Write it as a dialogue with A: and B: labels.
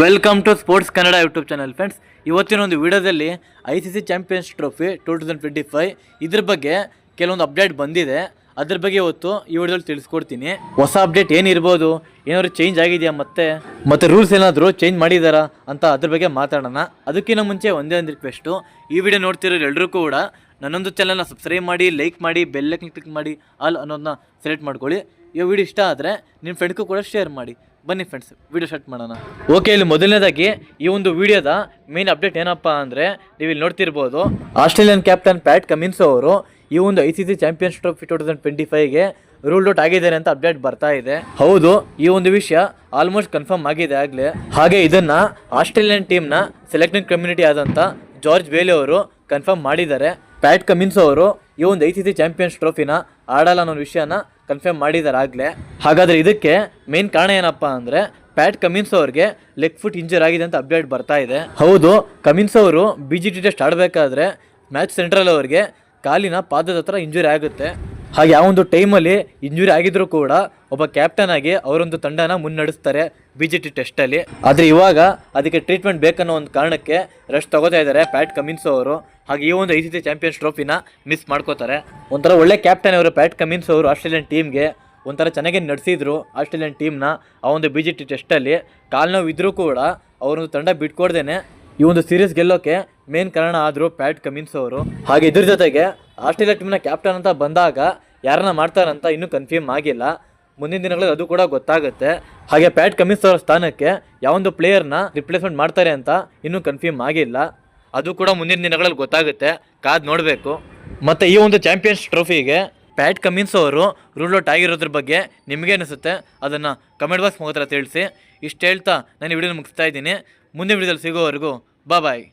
A: Welcome to sports Kannada YouTube channel friends ಇವತ್ತಿನ ಒಂದು ವಿಡಿಯೋದಲ್ಲಿ I C C champions trophy two thousand twenty five ಇದ್ರ ಬಗ್ಗೆ ಕೆಲವೊಂದು ಅಪ್ಡೇಟ್ ಬಂದಿದೆ. ಅದ್ರ ಬಗ್ಗೆ ಇವತ್ತು ಈ ವಿಡಿಯೋದಲ್ಲಿ ತಿಳಿಸ್ಕೊಡ್ತೀನಿ. ಹೊಸ ಅಪ್ಡೇಟ್ ಏನಿರ್ಬೋದು? ಏನಾದ್ರು ಚೇಂಜ್ ಆಗಿದೆಯಾ ಮತ್ತೆ? ಮತ್ತೆ ರೂಲ್ಸ್ ಏನಾದರೂ ಚೇಂಜ್ ಮಾಡಿದಾರಾ ಅಂತ ಅದ್ರ ಬಗ್ಗೆ ಮಾತಾಡೋಣ. ಅದಕ್ಕಿಂತ ಮುಂಚೆ ಒಂದೇ ಒಂದು ರಿಕ್ವೆಸ್ಟು ಈ ವಿಡಿಯೋ ನೋಡ್ತಿರೋ ಎಲ್ಲರೂ ಕೂಡ ನನ್ನೊಂದು ಚಾನಲ್ನ ಸಬ್ಸ್ಕ್ರೈಬ್ ಮಾಡಿ ಲೈಕ್ ಮಾಡಿ ಬೆಲ್ಲಕ್ಕೆ ಕ್ಲಿಕ್ ಮಾಡಿ ಆಲ್ ಅನ್ನೋದನ್ನ ಸೆಲೆಕ್ಟ್ ಮಾಡ್ಕೊಳ್ಳಿ. ಈ ವಿಡಿಯೋ ಇಷ್ಟ ಆದರೆ ನಿಮ್ಮ ಫ್ರೆಂಡ್ಗೂ ಕೂಡ ಶೇರ್ ಮಾಡಿ. ಬನ್ನಿ ಫ್ರೆಂಡ್ಸ್ ವಿಡಿಯೋ ಸ್ಟಾರ್ಟ್ ಮಾಡೋಣ. ಓಕೆ ಇಲ್ಲಿ ಮೊದಲನೇದಾಗಿ ಈ ಒಂದು ವಿಡಿಯೋದ ಮೇನ್ ಅಪ್ಡೇಟ್ ಏನಪ್ಪ ಅಂದರೆ ನೀವು ಇಲ್ಲಿ ನೋಡ್ತಿರ್ಬೋದು ಆಸ್ಟ್ರೇಲಿಯನ್ ಕ್ಯಾಪ್ಟನ್ ಪ್ಯಾಟ್ ಕಮಿನ್ಸ್ ಅವರು ಈ ಒಂದು I C C champions trophy two thousand twenty ಫೈವ್ಗೆ rule out ಆಗಿದ್ದಾರೆ ಅಂತ ಅಪ್ಡೇಟ್ ಬರ್ತಾ ಇದೆ. ಹೌದು, ಈ ಒಂದು ವಿಷಯ ಆಲ್ಮೋಸ್ಟ್ ಕನ್ಫರ್ಮ್ ಆಗಿದೆ ಆಗಲೇ. ಹಾಗೆ ಇದನ್ನ ಆಸ್ಟ್ರೇಲಿಯನ್ ಟೀಮ್ನ ಸೆಲೆಕ್ಟಿಂಗ್ ಕಮ್ಯುನಿಟಿ ಆದಂಥ ಜಾರ್ಜ್ ಬೇಲಿ ಅವರು ಕನ್ಫರ್ಮ್ ಮಾಡಿದ್ದಾರೆ. ಪ್ಯಾಟ್ ಕಮಿನ್ಸ್ ಅವರು ಈ ಒಂದು ಐ ಸಿ ಸಿ ಚಾಂಪಿಯನ್ಸ್ ಟ್ರೋಫಿನ ಆಡಲ್ಲ ಅನ್ನೋ ವಿಷಯನ ಕನ್ಫರ್ಮ್ ಮಾಡಿದ್ದಾರೆ ಆಗಲೇ ಹಾಗಾದರೆ ಇದಕ್ಕೆ ಮೇನ್ ಕಾರಣ ಏನಪ್ಪ ಅಂದರೆ ಪ್ಯಾಟ್ ಕಮಿನ್ಸ್ ಅವ್ರಿಗೆ ಲೆಗ್ ಫುಟ್ ಇಂಜರ್ ಆಗಿದೆ ಅಂತ ಅಪ್ಡೇಟ್ ಬರ್ತಾ ಇದೆ. ಹೌದು, ಕಮಿನ್ಸ್ ಅವರು ಬಿ ಜಿ ಟಿ ಟೆಸ್ಟ್ ಆಡಬೇಕಾದ್ರೆ ಮ್ಯಾಚ್ ಸೆಂಟ್ರಲ್ ಅವ್ರಿಗೆ ಕಾಲಿನ ಪಾದದ ಹತ್ರ ಇಂಜುರಿ ಆಗುತ್ತೆ. ಹಾಗೆ ಆ ಒಂದು ಟೈಮಲ್ಲಿ ಇಂಜುರಿ ಆಗಿದ್ರು ಕೂಡ ಒಬ್ಬ ಕ್ಯಾಪ್ಟನ್ ಆಗಿ ಅವರೊಂದು ತಂಡನ ಮುನ್ನಡೆಸ್ತಾರೆ ಬಿ ಜೆ ಟಿ ಟೆಸ್ಟಲ್ಲಿ ಆದರೆ ಇವಾಗ ಅದಕ್ಕೆ ಟ್ರೀಟ್ಮೆಂಟ್ ಬೇಕನ್ನೋ ಒಂದು ಕಾರಣಕ್ಕೆ ರೆಸ್ಟ್ ತಗೋತಾ ಇದ್ದಾರೆ ಪ್ಯಾಟ್ ಕಮಿನ್ಸ್ ಅವರು. ಹಾಗೆ ಈ ಒಂದು ಐ ಸಿ ಸಿ ಚಾಂಪಿಯನ್ಸ್ ಟ್ರೋಫಿನ ಮಿಸ್ ಮಾಡ್ಕೋತಾರೆ. ಒಂಥರ ಒಳ್ಳೆ ಕ್ಯಾಪ್ಟನ್ ಅವರು ಪ್ಯಾಟ್ ಕಮಿನ್ಸ್ ಅವರು ಆಸ್ಟ್ರೇಲಿಯನ್ ಟೀಮ್ಗೆ ಒಂಥರ ಚೆನ್ನಾಗಿ ನಡೆಸಿದ್ರು ಆಸ್ಟ್ರೇಲಿಯನ್ ಟೀಮ್ನ ಆ ಒಂದು ಬಿ ಜೆ ಟಿ ಟೆಸ್ಟಲ್ಲಿ ಕಾಲ್ನೋವಿದ್ರೂ ಕೂಡ ಅವರೊಂದು ತಂಡ ಬಿಟ್ಕೊಡ್ದೇನೆ ಈ ಒಂದು ಸೀರೀಸ್ ಗೆಲ್ಲೋಕೆ ಮೇನ್ ಕಾರಣ ಆದರು ಪ್ಯಾಟ್ ಕಮಿನ್ಸ್ ಅವರು. ಹಾಗೆ ಇದ್ರ ಜೊತೆಗೆ ಆಸ್ಟ್ರೇಲಿಯಾ ಟೀಮ್ನ ಕ್ಯಾಪ್ಟನ್ ಅಂತ ಬಂದಾಗ ಯಾರನ್ನ ಮಾಡ್ತಾರಂತ ಇನ್ನೂ ಕನ್ಫರ್ಮ್ ಆಗಿಲ್ಲ. ಮುಂದಿನ ದಿನಗಳಲ್ಲಿ ಅದು ಕೂಡ ಗೊತ್ತಾಗುತ್ತೆ. ಹಾಗೆ ಪ್ಯಾಟ್ ಕಮಿನ್ಸ್ ಅವರ ಸ್ಥಾನಕ್ಕೆ ಯಾವೊಂದು ಪ್ಲೇಯರ್ನ ರಿಪ್ಲೇಸ್ಮೆಂಟ್ ಮಾಡ್ತಾರೆ ಅಂತ ಇನ್ನೂ ಕನ್ಫರ್ಮ್ ಆಗಿಲ್ಲ. ಅದು ಕೂಡ ಮುಂದಿನ ದಿನಗಳಲ್ಲಿ ಗೊತ್ತಾಗುತ್ತೆ. ಕಾದ್ ನೋಡಬೇಕು. ಮತ್ತು ಈ ಒಂದು ಚಾಂಪಿಯನ್ಸ್ ಟ್ರೋಫಿಗೆ ಪ್ಯಾಟ್ ಕಮಿನ್ಸ್ ಅವರು ರೂಲ್ ಔಟ್ ಆಗಿರೋದ್ರ ಬಗ್ಗೆ ನಿಮಗೆ ಅನಿಸುತ್ತೆ? ಅದನ್ನು ಕಮೆಂಟ್ ಬಾಕ್ಸ್ ಮುಖತ್ರ ತಿಳಿಸಿ. ಇಷ್ಟು ಹೇಳ್ತಾ ನಾನು ವಿಡಿಯೋ ಮುಗಿಸ್ತಾ ಇದ್ದೀನಿ. ಮುಂದಿನ ವಿಡಿಯೋದಲ್ಲಿ ಸಿಗೋವರೆಗೂ ಬಾಯ್